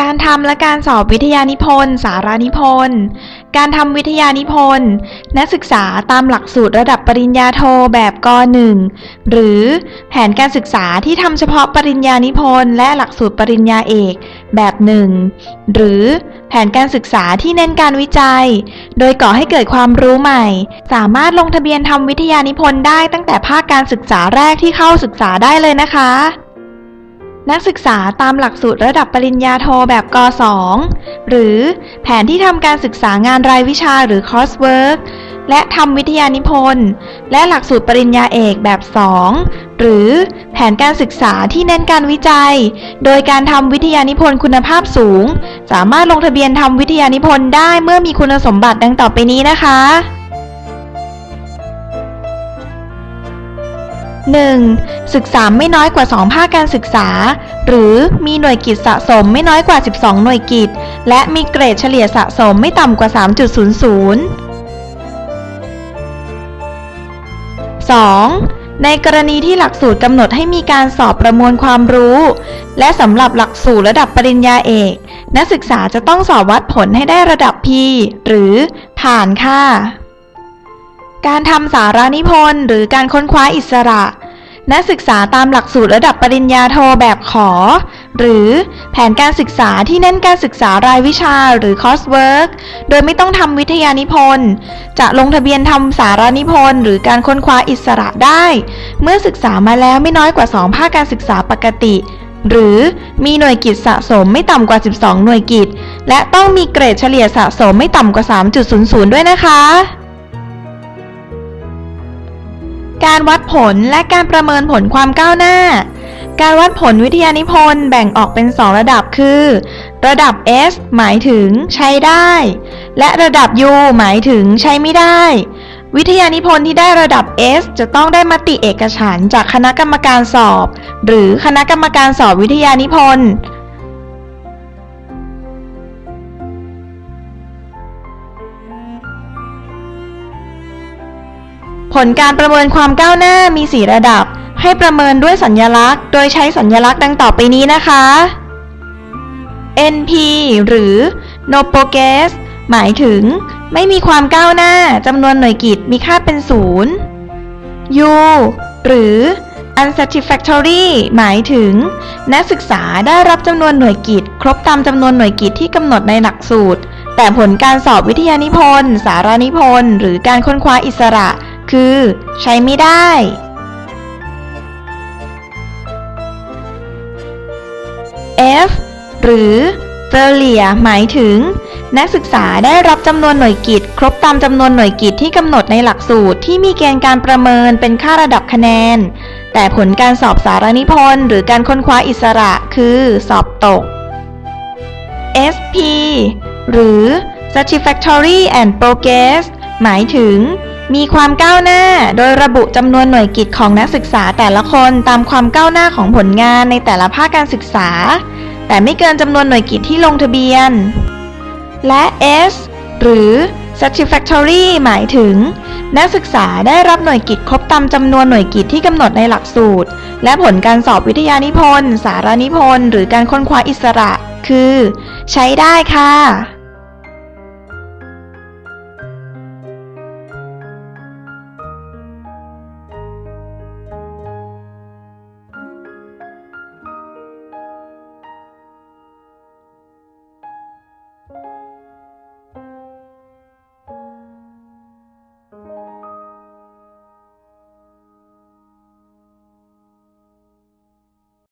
การทำและการสอบวิทยานิพนธ์ สารานิพนธ์ การทำวิทยานิพนธ์ นักศึกษาตามหลักสูตรระดับปริญญาโทแบบก .1 หรือแผนการศึกษาที่ทำเฉพาะปริญญานิพนธ์และหลักสูตรปริญญาเอกแบบหนึ่งหรือแผนการศึกษาที่เน้นการวิจัย โดยก่อให้เกิดความรู้ใหม่ สามารถลงทะเบียนทำวิทยานิพนธ์ได้ตั้งแต่ภาคการศึกษาแรกที่เข้าศึกษาได้เลยนะคะ นักศึกษาตามหลักสูตรระดับปริญญาโทแบบก .2 หรือแผนที่ทำการศึกษางานรายวิชาหรือ coursework และทำวิทยานิพนธ์และหลักสูตรปริญญาเอกแบบ 2 หรือแผนการศึกษาที่เน้นการวิจัย โดยการทำวิทยานิพนธ์คุณภาพสูง สามารถลงทะเบียนทำวิทยานิพนธ์ได้เมื่อมีคุณสมบัติดังต่อไปนี้นะคะ 1. ศึกษาไม่น้อยกว่า 2 ภาคการศึกษา หรือมีหน่วยกิจสะสมไม่น้อยกว่า 12 หน่วยกิจ และมีเกรดเฉลี่ยสะสมไม่ต่ำกว่า 3.00 2. ในกรณีที่หลักสูตรกำหนดให้มีการสอบประมวลความรู้ และสำหรับหลักสูตรระดับปริญญาเอก นักศึกษาจะต้องสอบวัดผลให้ได้ระดับ P หรือผ่านค่ะ การทำสารานิพนธ์หรือการค้นคว้าอิสระ นักศึกษาตามหลักสูตรระดับปริญญาโทแบบขอ หรือแผนการศึกษาที่เน้นการศึกษารายวิชาหรือ coursework โดยไม่ต้องทำวิทยานิพนธ์ จะลงทะเบียนทำสารานิพนธ์หรือการค้นคว้าอิสระได้ เมื่อศึกษามาแล้วไม่น้อยกว่า 2 ภาคการศึกษาปกติ หรือมีหน่วยกิจสะสมไม่ต่ำกว่า 12 หน่วยกิจ และต้องมีเกรดเฉลี่ยสะสมไม่ต่ำกว่า 3.00 ด้วยนะคะ การวัดผลและการประเมินผลความก้าวหน้า การวัดผลวิทยานิพนธ์แบ่งออกเป็น 2 ระดับคือ ระดับ S หมายถึงใช้ได้ และระดับ U หมายถึงใช้ไม่ได้ วิทยานิพนธ์ที่ได้ระดับ S จะต้องได้มติเอกฉันจากคณะกรรมการสอบ หรือคณะกรรมการสอบวิทยานิพนธ์ ผลการประเมินความก้าวหน้ามี 4 ระดับ ให้ประเมินด้วยสัญลักษณ์ โดยใช้สัญลักษณ์ดังต่อไปนี้นะคะ NP หรือ No Progress หมายถึง ไม่มีความก้าวหน้าจำนวนหน่วยกิจมีค่าเป็นศูนย์ U หรือ Unsatisfactory หมายถึง นักศึกษาได้รับจำนวนหน่วยกิจ ครบตามจำนวนหน่วยกิจที่กำหนดในหลักสูตร แต่ผลการสอบวิทยานิพนธ์ สารานิพนธ์ หรือการค้นคว้าอิสระ คือ ใช้ไม่ได้ F หรือ failure หมายถึง นักศึกษาได้รับจำนวนหน่วยกิจ ครบตามจำนวนหน่วยกิจที่กำหนดในหลักสูตรที่มีเกณฑ์การประเมินเป็นค่าระดับคะแนน แต่ผลการสอบสารนิพนธ์หรือการค้นคว้าอิสระคือสอบตก SP หรือ Satisfactory and Progress หมายถึง มีความก้าวหน้า โดยระบุจำนวนหน่วยกิจของนักศึกษาแต่ละคนตามความก้าวหน้าของผลงานในแต่ละภาคการศึกษา แต่ไม่เกินจำนวนหน่วยกิจที่ลงทะเบียน และ S หรือ Satisfactory หมายถึง นักศึกษาได้รับหน่วยกิจครบตามจำนวนหน่วยกิจที่กำหนดในหลักสูตร และผลการสอบวิทยานิพนธ์ สารนิพนธ์ หรือการค้นคว้าอิสระ คือ ใช้ได้ค่ะ